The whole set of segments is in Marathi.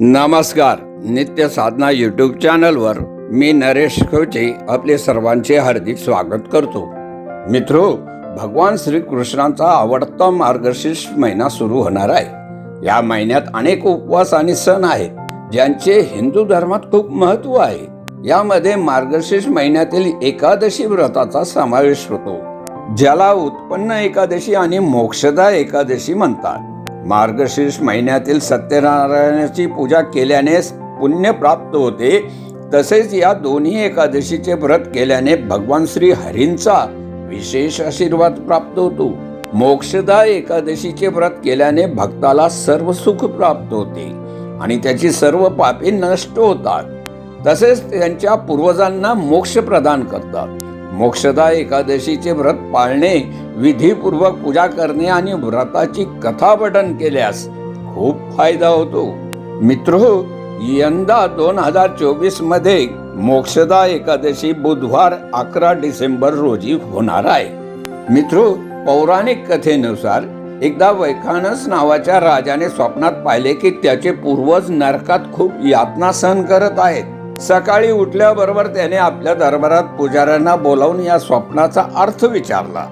नमस्कार. नित्य साधना यूट्यूब चॅनलवर मी नरेश खोचे आपले सर्वांचे हार्दिक स्वागत करतो. मित्रो भगवान श्रीकृष्णांचा आवडता मार्गशीर्ष महिना सुरू होणार आहे. या महिन्यात अनेक उपवास आणि सण आहेत ज्यांचे हिंदू धर्मात खूप महत्त्व आहे. यामध्ये मार्गशीर्ष महिन्यातील एकादशी व्रताचा समावेश होतो ज्याला उत्पन्न एकादशी आणि मोक्षदा एकादशी म्हणतात. मार्गशीर्ष महिन्यातील सत्यनारायणाची पूजा केल्याने पुण्य प्राप्त होते. तसेच या दोन्ही एकादशीचे व्रत केल्याने भगवान श्री हरींचा विशेष आशीर्वाद प्राप्त होतो. मोक्षदा एकादशीचे व्रत केल्याने भक्ताला सर्व सुख प्राप्त होते आणि त्याची सर्व पापे नष्ट होतात. तसेच त्यांच्या पूर्वजांना मोक्ष प्रदान करतात. मोक्षदा एकादशीचे व्रत पाळणे विधीपूर्वक पूजा करणे आणि व्रताची कथा पठन केल्यास खूप फायदा होतो. मित्र यंदा दोन हजार चोवीसमध्ये मोक्षदा एकादशी बुधवार अकरा डिसेंबर रोजी होणार आहे. मित्र पौराणिक कथेनुसार एकदा वैखानस नावाच्या राजाने स्वप्नात पाहिले की त्याचे पूर्वज नरकात खूप यातना सहन करत आहेत. सकाळी उठल्याबरोबर त्याने आपल्या दरबारात पुजाऱ्यांना बोलावून या स्वप्नाचा अर्थ विचारला.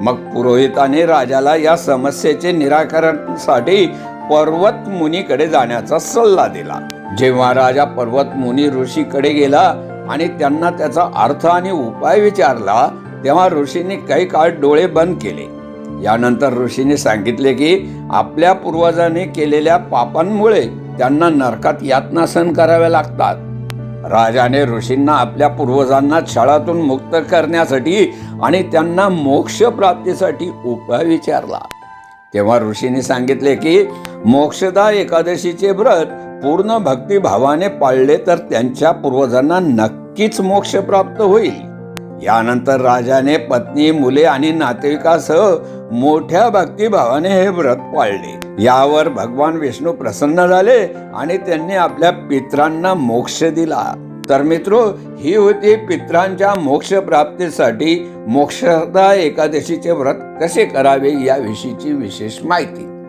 मग पुरोहिताने राजाला या समस्येचे निराकरणासाठी पर्वत मुनीकडे जाण्याचा सल्ला दिला. जेव्हा राजा पर्वत मुनी ऋषीकडे गेला आणि त्यांना त्याचा अर्थ आणि उपाय विचारला तेव्हा ऋषीने काही काळ डोळे बंद केले. यानंतर ऋषीने सांगितले की आपल्या पूर्वजांनी केलेल्या पापांमुळे त्यांना नरकात यातना सहन कराव्या लागतात. राजाने ऋषींना आपल्या पूर्वजांना छळातून मुक्त करण्यासाठी आणि त्यांना मोक्ष प्राप्तीसाठी उपाय विचारला. तेव्हा ऋषींनी सांगितले की मोक्षदा एकादशीचे व्रत पूर्ण भक्तिभावाने पाळले तर त्यांच्या पूर्वजांना नक्कीच मोक्ष प्राप्त होईल. यानंतर राजाने पत्नी मुले आणि नातेवाईकासह मोठ्या भक्तिभावाने हे व्रत पाळले. यावर भगवान विष्णू प्रसन्न झाले आणि त्यांनी आपल्या पित्रांना मोक्ष दिला. तर मित्रो ही होती पित्रांच्या मोक्ष प्राप्तीसाठी मोक्षदा एकादशीचे व्रत कसे करावे याविषयीची विशेष माहिती.